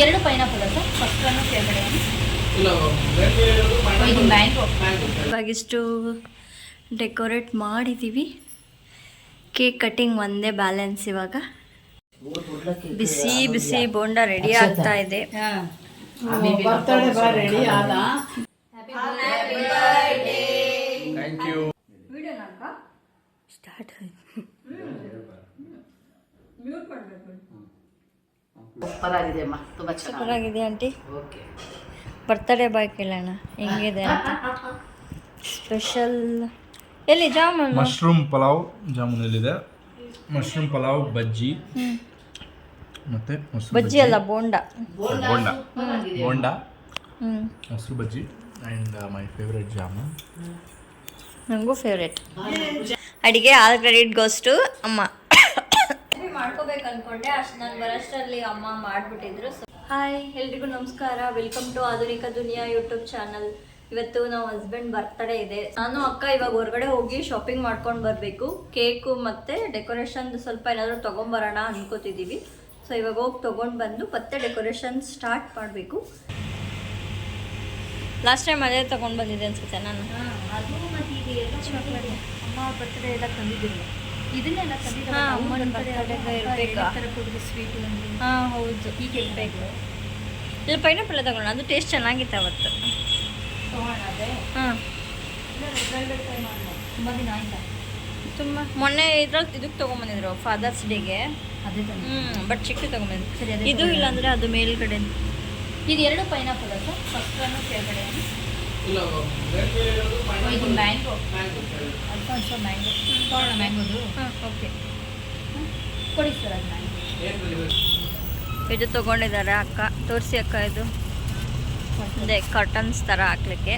ಎರಡು pineapple sir? First ಅನ್ನು ಕೆಳಗಡೆ ಇದು ಮ್ಯಾಂಗೋ ಇವಾಗಿಷ್ಟು ಡೆಕೋರೇಟ್ ಮಾಡಿದ್ದೀವಿ ಕೇಕ್ ಕಟ್ಟಿಂಗ್ ಒಂದೇ ಬ್ಯಾಲೆನ್ಸ್ ಇವಾಗ. ಬಿಸಿ ಬಿಸಿ ಬೋಂಡ ರೆಡಿ ಆಗ್ತಾ ಇದೆ. ಸ್ಟಾರ್ಟ್ ಆದ ಥ್ಯಾಂಕ್ ಯು ಸ್ಟಾರ್ಟ್ ಸೂಪರ್ ಆಗಿದೆ ಅಮ್ಮ. ತುಂಬಾ ಚೆನ್ನಾಗಿ ಸೂಪರ್ ಆಗಿದೆ ಆಂಟಿ. ಓಕೆ. ಬರ್ತಡೇ ಬಾಯ್ ಕೇಳೋಣ. ಹೆಂಗಿದೆ ಅಂತ. ಸ್ಪೆಷಲ್ ಎಲ್ಲಿ ಜಾಮೂನ್? ಮಶ್ರೂಮ್ ಪಲಾವ್ ಜಾಮೂನಲ್ಲಿದೆ. ಮಶ್ರೂಮ್ ಪಲಾವ್ ಬಜ್ಜಿ. ಮತ್ತೆ ಮೊಸರು ಬಜ್ಜಿ ಅಲ್ಲ ಬೋಂಡ. ಬೋಂಡ ಬೋಂಡ. ಮೊಸರು bajji. And my favourite jamun. ನನಗೂ ಫೇವ್ರೆಟ್ ಅಡಿಗೆ ಆಲ್ ಕ್ರೆಡಿಟ್ ಗೋಸ್ಟು ಅಮ್ಮ. ಮಾಡ್ಕೋಬೇಕು ಅನ್ಕೊಂಡೆ ಅಷ್ಟು ನಾನು ಬರೋಷ್ಟರಲ್ಲಿ ಅಮ್ಮ ಮಾಡಿಬಿಟ್ಟಿದ್ರು. ಹಾಯ್ ಎಲ್ರಿಗೂ ನಮಸ್ಕಾರ. ವೆಲ್ಕಮ್ ಟು ಆಧುನಿಕ ದುನಿಯಾ ಯೂಟ್ಯೂಬ್ ಚಾನಲ್ ಇವತ್ತು ನಾವು ಹಸ್ಬೆಂಡ್ ಬರ್ತಡೇ ಇದೆ. ನಾನು ಅಕ್ಕ ಇವಾಗ ಹೊರಗಡೆ ಹೋಗಿ ಶಾಪಿಂಗ್ ಮಾಡ್ಕೊಂಡು ಬರಬೇಕು. ಕೇಕು ಮತ್ತು ಡೆಕೋರೇಷನ್ ಸ್ವಲ್ಪ ಏನಾದರೂ ತೊಗೊಂಬರೋಣ ಅನ್ಕೋತಿದ್ದೀವಿ ಸೊ ಇವಾಗ ಹೋಗಿ ತೊಗೊಂಡು ಬಂದು ಮತ್ತೆ ಡೆಕೋರೇಷನ್ ಸ್ಟಾರ್ಟ್ ಮಾಡಬೇಕು. ಲಾಸ್ಟ್ ಟೈಮ್ ಅದೇ ತೊಗೊಂಡು ಬಂದಿದ್ದೆ ಅನ್ಸುತ್ತೆ ನಾನು. ಅದು ಮತ್ತೆ ಈಗ ಎಲ್ಲ chocolate. ಅಮ್ಮ ಬರ್ತಡೇ ಎಲ್ಲ ತಂದಿದ್ದಿಲ್ಲ ಇದನ್ನೆಲ್ಲ ತಂದಿದ್ದ ಹಾ, ಅಮ್ಮನ birthday ಇರ್ಬೇಕಾ? ಸ್ವೀಟ್ ಹಾಂ ಹೌದು. ಈಗ ಇರಬೇಕು. ಪೈನಾಪಲ್ ತಗೊಳ್ಳೋಣ. ಅದು ಟೇಸ್ಟ್ ಚೆನ್ನಾಗಿತ್ತು ಅವತ್ತು. ತಗೋಣ ಅದೇ. ಹಾಂ. ತುಂಬ ದಿನ ಆಯ್ತಾ? ತುಂಬ. ಮೊನ್ನೆ ಇದ್ರಲ್ಲಿ ಇದಕ್ಕೆ ತೊಗೊಂಬಂದಿದ್ರು ಫಾದರ್ಸ್ ಡೇಗೆ ಅದೇ ಹ್ಞೂ ಬಟ್ ಚಿಕ್ಕ ತೊಗೊಂಬಂದಿದ್ರು. ಇದು ಇಲ್ಲ ಅಂದರೆ ಅದು ಮೇಲ್ಗಡೆ. ಇದು ಎರಡು ಪೈನಾಪಲ್ ಸರ್ ಫಸ್ಟ್ ಕೆಳಗಡೆ ಇದು ತಗೊಂಡಿದ್ದಾರೆ ಮ್ಯಾಂಗೋ ಅಲ್ಫಾನ್ಸೋ ಮ್ಯಾಂಗೋ ತಗೋಣ ಮ್ಯಾಂಗೋದು ಹಾಂ ಓಕೆ ಕೊಡಿ ಸರ್ ಅದು ಮ್ಯಾಂಗೋ ಇದು? ತೊಗೊಂಡಿದ್ದಾರೆ ಅಕ್ಕ. ತೋರಿಸಿ ಅಕ್ಕ ಇದು. ಅದೇ ಕರ್ಟನ್ಸ್ ಥರ ಹಾಕ್ಲಿಕ್ಕೆ.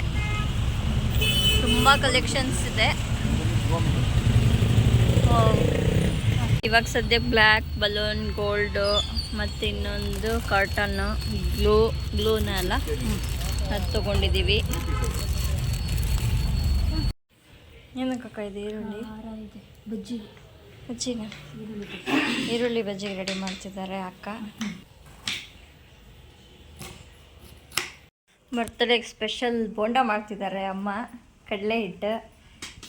ತುಂಬ ಕಲೆಕ್ಷನ್ಸ್ ಇದೆ. ಇವಾಗ ಸದ್ಯ ಬ್ಲ್ಯಾಕ್ ಬಲೂನ್ ಗೋಲ್ಡು ಮತ್ತು ಇನ್ನೊಂದು ಕರ್ಟನ್ನು ಗ್ಲೂ ಗ್ಲೂನ ಅಲ್ಲ? ಅದು ತೊಗೊಂಡಿದ್ದೀವಿ. ಏನಕ್ಕಕ್ಕ ಇದು ಈರುಳ್ಳಿ? ಬಜ್ಜಿ ಇದೆ. ಬಜ್ಜಿ ಬಜ್ಜಿನ ಈರುಳ್ಳಿ ಬಜ್ಜಿ. ರೆಡಿ ಮಾಡ್ತಿದ್ದಾರೆ ಅಕ್ಕ. ಬರ್ತಡೇಗೆ ಸ್ಪೆಷಲ್ ಬೋಂಡ ಮಾಡ್ತಿದ್ದಾರೆ ಅಮ್ಮ. ಕಡಲೆ ಹಿಟ್ಟು.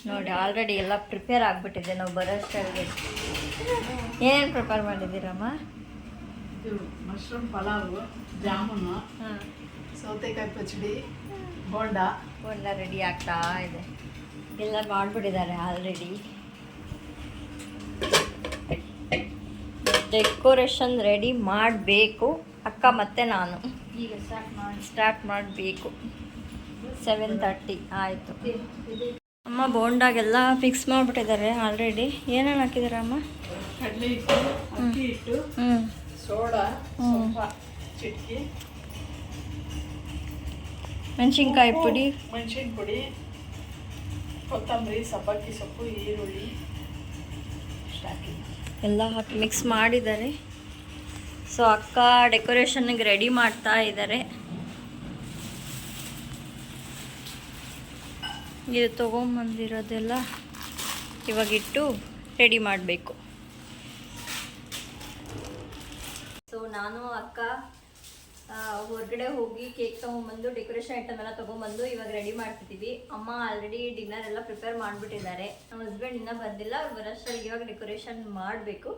ನೋಡಿ ಆಲ್ರೆಡಿ ಎಲ್ಲ ಪ್ರಿಪೇರ್ ಆಗಿಬಿಟ್ಟಿದೆ. ನಾವು ಬರೋಷ್ಟರಲ್ಲಿ ಏನೇನು ಪ್ರಿಪೇರ್ ಮಾಡಿದ್ದೀರಮ್ಮ? ಇದು ಮಶ್ರೂಮ್ ಪಲಾವು ಜಾಮೂನು ಸೌತೆಕಾಯಿ ಪಚಡಿ ಬೋಂಡ. ಬೋಂಡ ರೆಡಿ ಆಗ್ತಾ ಇದೆ. ಎಲ್ಲ ಮಾಡಿಬಿಟ್ಟಿದ್ದಾರೆ ಆಲ್ರೆಡಿ ಡೆಕೋರೇಷನ್ ರೆಡಿ ಮಾಡಬೇಕು. ಅಕ್ಕ ಮತ್ತೆ ನಾನು. ಈಗ ಸ್ಟಾರ್ಟ್ ಮಾಡಿ. ಸ್ಟಾರ್ಟ್ ಮಾಡಬೇಕು. ಸೆವೆನ್ ತರ್ಟಿ ಆಯಿತು. ಅಮ್ಮ ಬೋಂಡಾಗೆಲ್ಲ ಫಿಕ್ಸ್ ಮಾಡಿಬಿಟ್ಟಿದ್ದಾರೆ ಆಲ್ರೆಡಿ ಏನೇನು ಹಾಕಿದ್ದಾರೆ ಅಮ್ಮ? ಕಡಲೆ ಹಿಟ್ಟು ಅಕ್ಕಿ ಹಿಟ್ಟು ಸೋಡಾ ಚಿಟಕಿ. ಮೆಣಸಿನ್ಕಾಯಿ ಪುಡಿ. ಮೆಣಸಿನ ಪುಡಿ ಕೊತ್ತಂಬರಿ, ಸಬ್ಬಕ್ಕಿ ಸೊಪ್ಪು, ಈರುಳ್ಳಿ ಎಲ್ಲ ಹಾಕಿ ಮಿಕ್ಸ್ ಮಾಡಿದ್ದಾರೆ. ಸೊ ಅಕ್ಕ ಡೆಕೋರೇಷನ್ಗೆ ರೆಡಿ ಮಾಡ್ತಾ ಇದ್ದಾರೆ. ಇದು ತೊಗೊಂಬಂದಿರೋದೆಲ್ಲ ಇವಾಗಿಟ್ಟು ರೆಡಿ ಮಾಡಬೇಕು ಸೊ ನಾನು ಅಕ್ಕ ಆ, ಹೊರಗಡೆ ಹೋಗಿ ಕೇಕ್ ತೊಗೊಂಬಂದು ಡೆಕೋರೇಷನ್ ಐಟಮ್ ಎಲ್ಲ ತೊಗೊಂಬಂದು ಇವಾಗ ರೆಡಿ ಮಾಡ್ತಿದ್ದೀವಿ ಅಮ್ಮ ಆಲ್ರೆಡಿ ಡಿನ್ನರ್ ಎಲ್ಲ ಪ್ರಿಪೇರ್ ಮಾಡಿಬಿಟ್ಟಿದ್ದಾರೆ. ನಮ್ಮ ಹಸ್ಬೆಂಡ್ ಇನ್ನೂ ಬಂದಿಲ್ಲ, ಅವ್ರು ಬರೋಷ್ಟರಲ್ಲಿ ಇವಾಗ ಡೆಕೋರೇಷನ್ ಮಾಡಬೇಕು.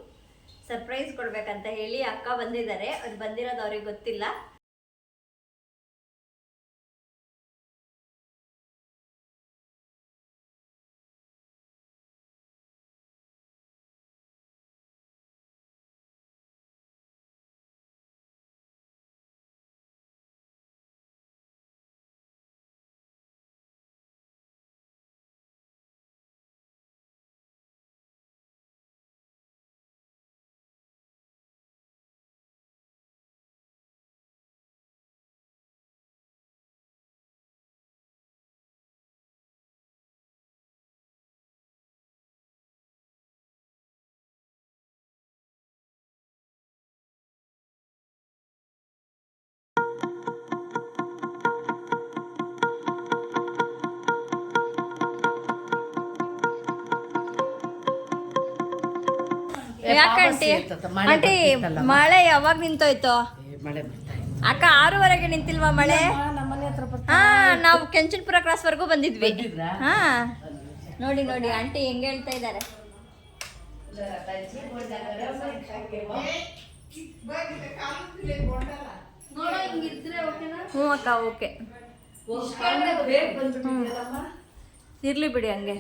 ಸರ್ಪ್ರೈಸ್ ಕೊಡಬೇಕಂತ ಹೇಳಿ ಅಕ್ಕ ಬಂದಿದ್ದಾರೆ. ಅದು ಬಂದಿರೋದು ಅವ್ರಿಗೆ ಗೊತ್ತಿಲ್ಲ. ಯಾಕಂಟಿ ಆಂಟಿ? ಮಳೆ ಯಾವಾಗ ನಿಂತೋಯ್ತು? ಅಕ್ಕ ಆರೂವರೆಗೆ ನಿಂತಿಲ್ವಾ ಮಳೆ? ಹಾ ನಾವು ಕೆಂಚನ್ಪುರ ಕ್ರಾಸ್ ವರೆಗೂ ಬಂದಿದ್ವಿ. ಹಾ. ನೋಡಿ ನೋಡಿ ಆಂಟಿ ಹೆಂಗ ಹೇಳ್ತಾ ಇದ್ದಾರೆ ಹ್ಞೂ ಅಕ್ಕ ಓಕೆ. ಇರ್ಲಿ ಬಿಡಿ ಹಂಗೆ.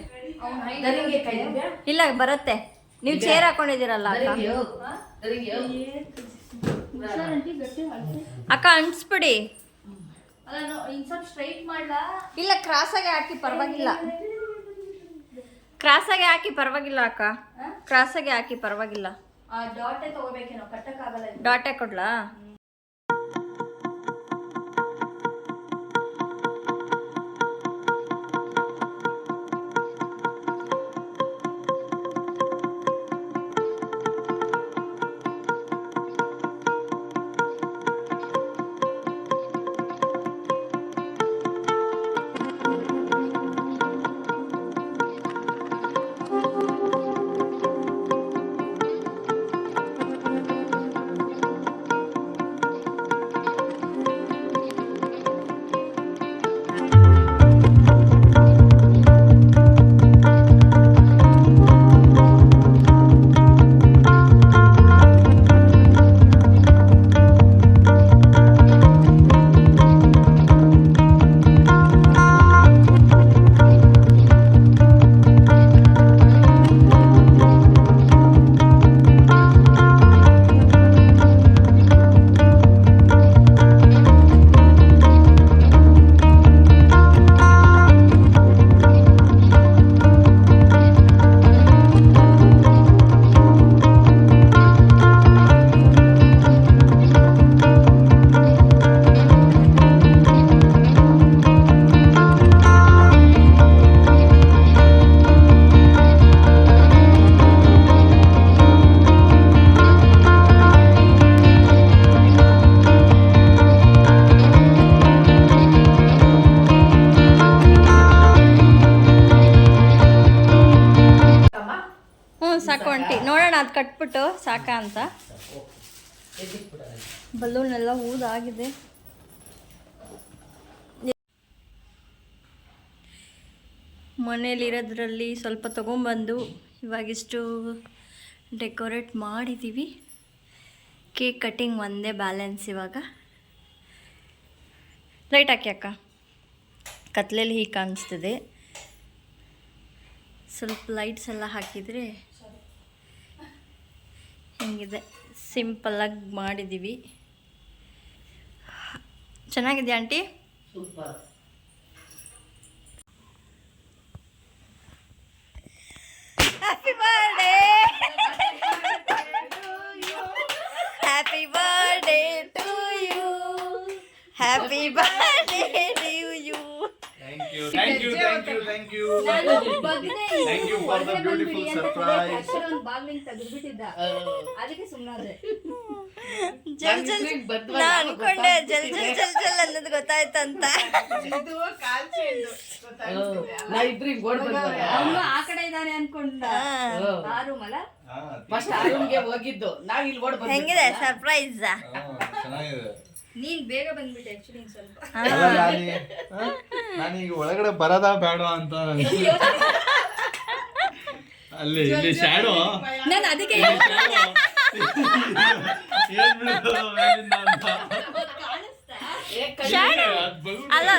ಇಲ್ಲ ಬರುತ್ತೆ. ನೀವು ಚೇರ್ ಹಾಕೊಂಡಿದ್ದೀರಲ್ಲ ಅಕ್ಕ ಅಕ್ಕ ಅನ್ಸ್ಬಿಡಿ ಕ್ರಾಸ್ ಆಗಿ ಮಾಡ್ಲಾ ಇಲ್ಲ ಕ್ರಾಸಾಗೆ ಹಾಕಿ ಪರವಾಗಿಲ್ಲ ಕ್ರಾಸಾಗೆ ಹಾಕಿ ಪರವಾಗಿಲ್ಲ ಅಕ್ಕ ಕ್ರಾಸಾಗೆ ಹಾಕಿ ಪರವಾಗಿಲ್ಲ ಆ ಡಾಟೇ ತಗೋಬೇಕೇನೋ ಕಟ್ಟಕ್ಕಾಗಲ್ಲ ಇದು. ಡಾಟೆ ಕೊಡ್ಲಾ ಕಟ್ಬಿಟ್ಟು ಸಾಕ ಅಂತ? ಬಲೂನ್ ಎಲ್ಲ ಊದಾಗಿದೆ. ಮನೇಲಿರೋದ್ರಲ್ಲಿ ಸ್ವಲ್ಪ ತೊಗೊಂಬಂದು ಇವಾಗಿಷ್ಟು ಡೆಕೋರೇಟ್ ಮಾಡಿದ್ದೀವಿ ಕೇಕ್ ಕಟ್ಟಿಂಗ್ ಒಂದೇ ಬ್ಯಾಲೆನ್ಸ್ ಇವಾಗ. ಲೈಟ್ ಹಾಕಿ ಅಕ್ಕ. ಕತ್ಲೇಲಿ ಹೀಗೆ ಕಾಣಿಸ್ತಿದೆ. ಸ್ವಲ್ಪ ಲೈಟ್ಸ್ ಎಲ್ಲ ಹಾಕಿದರೆ ಹೆಂಗಿದೆ. ಸಿಂಪಲ್ಲಾಗಿ ಮಾಡಿದ್ದೀವಿ ಚೆನ್ನಾಗಿದೆ aunty? Happy birthday happy birthday to you happy birthday Thank you, thank you, thank you, thank you. Thank you for the beautiful surprise. ಬಾಗ್ಲಿಂಗ್ ತೆಗೆದ್ಬಿಟ್ಟಿದ್ದ. ಅದಕ್ಕೆ ಸುಮ್ಮನಾದ್ರೆ ಜಲ್ ಜಲ್ ನಾ ಅನ್ಕೊಂಡೆ ಜಲ್ ಜಲ್ ಜಲ್ ಜಲ್ ಅನ್ನೋದು ಗೊತ್ತಾಯ್ತಂತ. ಇದು ಕಾಲ್ ಚೆಂಡು ನಾ ಅವನು ಆ ಕಡೆ ಇದ್ದಾನೆ ಅನ್ಕೊಂಡ. ಆ ರೂಮ್ ಅಲ್ಲ ಹಾ, ಫಸ್ಟ್ ಆ ರೂಮ್ಗೆ ಹೋಗಿದ್ದು. ನಾವ್ ಇಲ್ಲಿ ಓಡ್ ಬಂದ್ವಿ ಹೆಂಗಿದೆ ಸರ್ಪ್ರೈಸ್ ಚೆನ್ನಾಗಿದೆ. ನೀನ್ ಬೇಗ ಬಂದ್ಬಿಟ್ಟೆ ಆಕ್ಚುಲಿ ಸ್ವಲ್ಪ? ನಾನೀಗ ಒಳಗಡೆ ಬರದ ಬೇಡ ಅಂತ ಅಲ್ಲಿ ಇಲ್ಲಿ ಶಾಡೋ ನಾನು ಅದಕ್ಕೆ ಅಲ್ಲ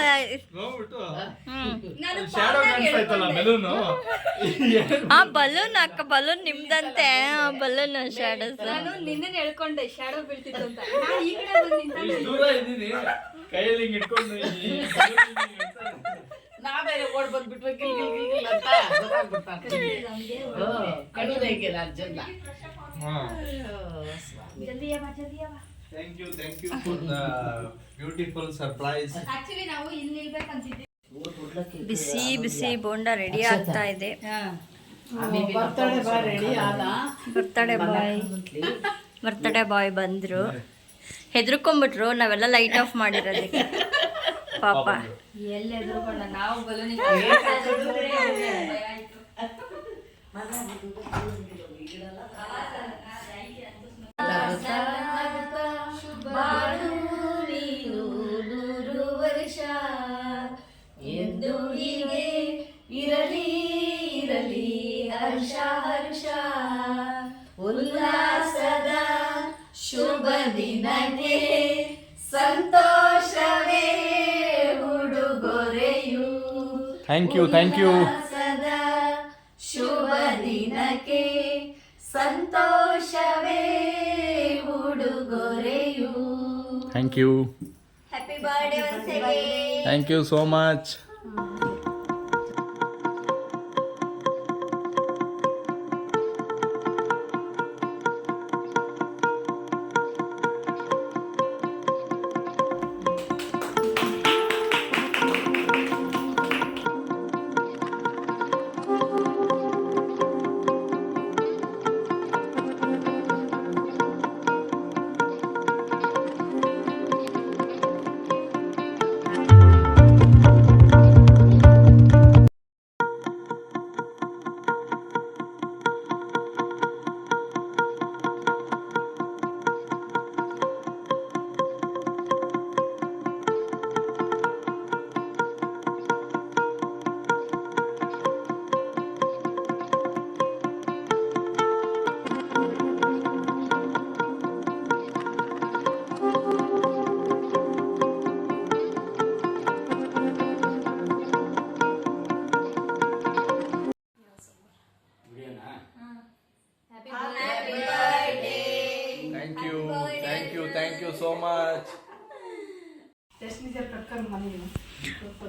ಆ ಬಲೂನ್ ಅಕ್ಕ ಬಲೂನ್ ನಿಮ್ದಂತೆ. ಆ ಬಲೂನ್ ಶಾಡೋಸ್ ನಾನು ನಿನ್ನೆ ಹೇಳ್ಕೊಂಡೆ ಶಾಡೋ ಬೀಳ್ತಿತ್ತು ಅಂತ. ನಾನು ಈ ಕಡೆ ಬಂದು ನಿಂತ್ಕೊಂಡೆ. ದೂರ ಇದ್ದೀನಿ. ಕೈಯಲ್ಲಿ ಹಿಂಗ್ ಇಟ್ಕೊಂಡು ಈ ನಾವೇನೆ ಓಡ್ ಬಂದ್ಬಿಟ್ರೆ ಗಿಲ್ ಗಿಲ್ ಗಿಲ್ ಗಿಲ್ ಅಂತ ಗೊತ್ತಾಗ್ಬಿಡ್ತಾ ಕಣ್ಣು ಹೇಗೆ ನಾನ್ ಹಾ ಜಲ್ದಿ ಯಾವ ಜಲ್ದಿ ಯಾವ thank you thank you for the beautiful surprise actually ನಾವು ಇಲ್ಲಿ ನಿಲ್ಬೇಕಂತಿದ್ದೆ ಬಿಸಿ ಬಿಸಿ ಬೋಂಡ ರೆಡಿ ಆಗ್ತಾ ಇದೆ. ಬರ್ತಡೆ ಬಾ ರೆಡಿ ಆದ? Birthday boy. ಬರ್ತಡೆ ಬಾಯ್ ಬಂದ್ರು. ಹೆದರ್ಕೊಂಡ್ಬಿಟ್ರು ನಾವೆಲ್ಲ ಲೈಟ್ ಆಫ್ ಮಾಡಿರೋದಕ್ಕೆ. ಪಾಪ. ಸನಾತ ಬಾಳು ನೀನು ನೂರು ವರ್ಷ ಎಂದು ಹೀಗೆ ಇರಲಿ ಇರಲಿ ಹರ್ಷ ಹರ್ಷ. ಉಲ್ಲಾಸದ ಶುಭ ದಿನಕ್ಕೆ ಸಂತೋಷವೇ ಹುಡುಗೊರೆಯು ಥ್ಯಾಂಕ್ ಯು ಥ್ಯಾಂಕ್ ಯು ಸದಾ ಶುಭ ದಿನಕ್ಕೆ ಸಂತೋಷ you happy birthday once again thank you so much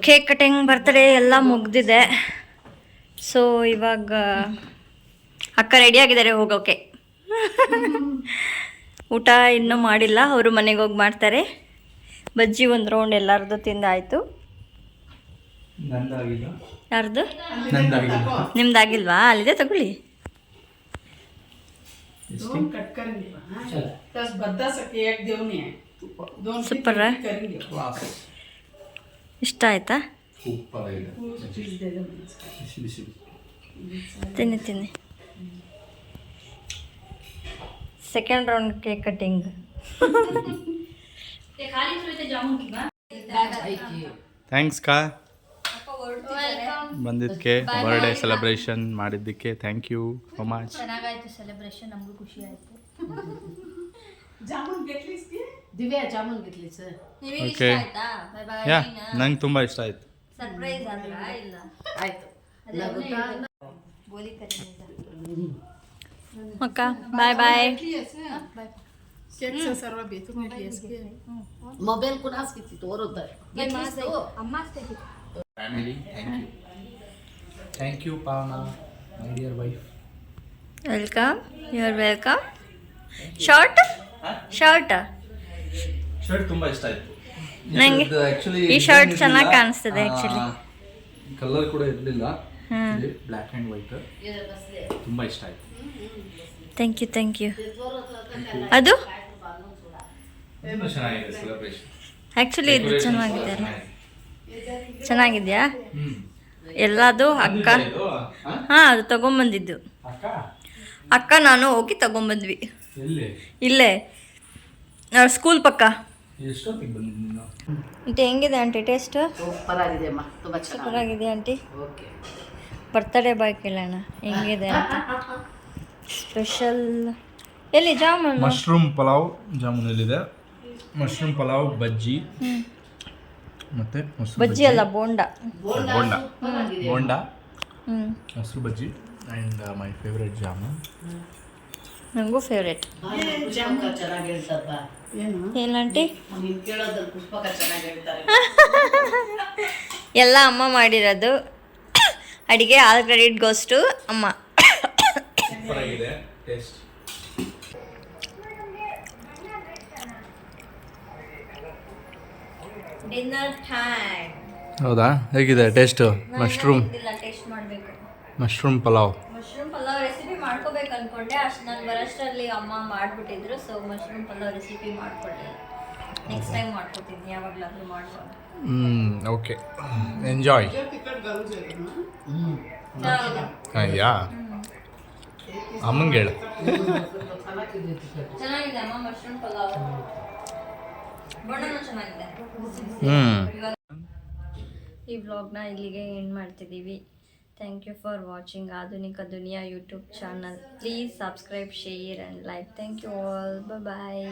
cake cutting birthday ಎಲ್ಲ ಮುಗ್ದಿದೆ. ಸೊ ಇವಾಗ ಅಕ್ಕ ರೆಡಿ ಆಗಿದ್ದಾರೆ ಹೋಗೋಕೆ. ಊಟ ಇನ್ನೂ ಮಾಡಿಲ್ಲ ಅವರು ಮನೆಗೆ ಹೋಗಿ ಮಾಡ್ತಾರೆ. ಬಜ್ಜಿ ಒಂದು ರೌಂಡ್ ಎಲ್ಲರದ್ದು ತಿಂದಾಯಿತು ಯಾರ್ದು? ನಿಮ್ದಾಗಿಲ್ವಾ? ಅಲ್ಲಿದೆ ತಗೊಳ್ಳಿ. दोन ಇಷ್ಟ ಆಯ್ತಾ? ತಿನ್ನಿ ತಿನ್ನಿ. Second round cake cutting thanks ಕಾ ಬಂದಿದ್ದಕ್ಕೆ ಬರ್ಡೇ ಸೆಲೆಬ್ರೇಷನ್ ಮಾಡಿದ್ದಕ್ಕೆ ಥ್ಯಾಂಕ್ ಯು ಸೊ ಮಚ್ ಚೆನ್ನಾಗಾಯ್ತು ಸೆಲೆಬ್ರೇಷನ್ ನಮಗೂ ಖುಷಿ ಆಯಿತು. ಜಾಮೂನ್ ಬೇಕಲಿಸ್ಗೆ ದಿವ್ಯಾ ಜಾಮೂನ್ ಗಿತ್ಲಿ ಸರ್ ನಿಮಗೆ ಇಷ್ಟ Okay. ಆಯ್ತಾ ಯಾ ನಂಗೆ ತುಂಬ ಇಷ್ಟ ಆಯ್ತು ಸರ್ಪ್ರೈಸ್ ಆದ್ರ ಇಲ್ಲ ಆಯ್ತು ನಗುತ್ತಾ ಗೋಲಿ ಕರಿಮಿದ ಮಕ್ಕ ಬಾಯ್ ಬಾಯ್ ಮೊಬೈಲ್ ಕುನಾಸ್ ಗಿತ್ತಿ ತೋರುತ್ತೆ ಅಮ್ಮ ಸಹಿ family thank you thank you Pavana my dear wife welcome you are welcome short short shirt ತುಂಬಾ ಇಷ್ಟ ಆಯ್ತು. ನನಗೆ ಆಕ್ಚುಲಿ ಈ ಶರ್ಟ್ ಚೆನ್ನಾಗಿ ಕಾಣಿಸ್ತಿದೆ ಆಕ್ಚುಲಿ ಕಲರ್ ಕೂಡ ಇರಲಿಲ್ಲ. ಬ್ಲ್ಯಾಕ್ ಅಂಡ್ ವೈಟ್ ತುಂಬಾ ಇಷ್ಟ ಆಯ್ತು. ಥ್ಯಾಂಕ್ ಯು ಥ್ಯಾಂಕ್ ಯು ಅದು? ತುಂಬ ಚೆನ್ನಾಗಿದೆ ಸೆಲೆಬ್ರೇಷನ್ ಆ್ಯಕ್ಚುಲಿ ಇದು ಚೆನ್ನಾಗಿದೆ. ಅಲ್ಲ ಚೆನ್ನಾಗಿದೆಯಾ ಎಲ್ಲದು ಅಕ್ಕ? ಹಾ? ಅದು ತಗೊಂಬಂದಿದ್ದು. ಅಕ್ಕ? ಅಕ್ಕ ನಾನು ಹೋಗಿ ತಗೊಂಬಂದ್ವಿ. ಇಲ್ಲೇ. ಸ್ಕೂಲ್ ಪಕ್ಕ. ಆಂಟಿ ಹೆಂಗಿದೆ ಆಂಟಿ ಟೇಸ್ಟ್ ಸೂಪರ್ ಆಗಿದೆ ಅಮ್ಮ ತುಂಬಾ ಸೂಪರ್ ಆಗಿದೆ ಆಂಟಿ. ಓಕೆ ಬರ್ತಡೇ ಬಾಯ್ ಕೇಳೋಣ ಹೆಂಗಿದೆ ಅಂತ. ಸ್ಪೆಷಲ್ ಎಲ್ಲಿ ಜಾಮೂನ್? ಮಶ್ರೂಮ್ ಪಲಾವ್ ಜಾಮೂನಲ್ಲಿದೆ. ಮಶ್ರೂಮ್ ಪಲಾವ್ ಬಜ್ಜಿ. ಮತ್ತೆ ಮೊಸರು ಬಜ್ಜಿ ಅಲ್ಲ ಬೋಂಡ. ಬೋಂಡ ಬೋಂಡ. ಮೊಸರು bajji. And my favourite jamun. ನನಗೂ ಫೇವ್ರೇಟ್ ಏನಂಟಿ ಎಲ್ಲ ಅಮ್ಮ ಮಾಡಿರೋದು. ಅಡಿಗೆ ಆಲ್ ಕ್ರೆಡಿಟ್ ಗೋಸ್ಟು ಅಮ್ಮ. ಸೂಪರ್ ಟೇಸ್ಟ್ ಡಿನ್ನರ್ ಟೈಮ್ ಹೌದಾ ಹೇಗಿದೆ ಟೇಸ್ಟು ಮಶ್ರೂಮ್ ಟೇಸ್ಟ್ ಮಾಡಬೇಕು. Mushroom pulao. Mushroom pulao recipe ಮಾಡ್ಕೋಬೇಕು ಅಂದ್ಕೊಂಡೆ ಅಷ್ಟು ನಾನು ಬರೋಷ್ಟರಲ್ಲಿ ಅಮ್ಮ ಮಾಡಿಬಿಟ್ಟಿದ್ರು ಸೊ ಮಶ್ರೂಮ್ ಪಲಾವ್ ರೆಸಿಪಿ ಮಾಡಿಕೊಟ್ಟೆ ನೆಕ್ಸ್ಟ್ ಟೈಮ್ ಮಾಡ್ಕೊತೀನಿ ಯಾವಾಗಲಾದರೂ ಮಾಡ್ಬೋದು ಹ್ಞೂ ಓಕೆ ಎಂಜಾಯ್ ಯಾ ಅಮ್ಮಂಗೆ ಹೇಳು. ಚೆನ್ನಾಗಿದೆ ಅಮ್ಮ ಮಶ್ರೂಮ್ ಪಲಾವ್ ಚೆನ್ನಾಗಿದೆ. ಈ ವ್ಲಾಗ್ನ ಇಲ್ಲಿಗೆ ಎಂಡ್ ಮಾಡ್ತಿದ್ದೀವಿ. Thank you for watching Adhunika Duniya YouTube channel please subscribe share and like thank you all bye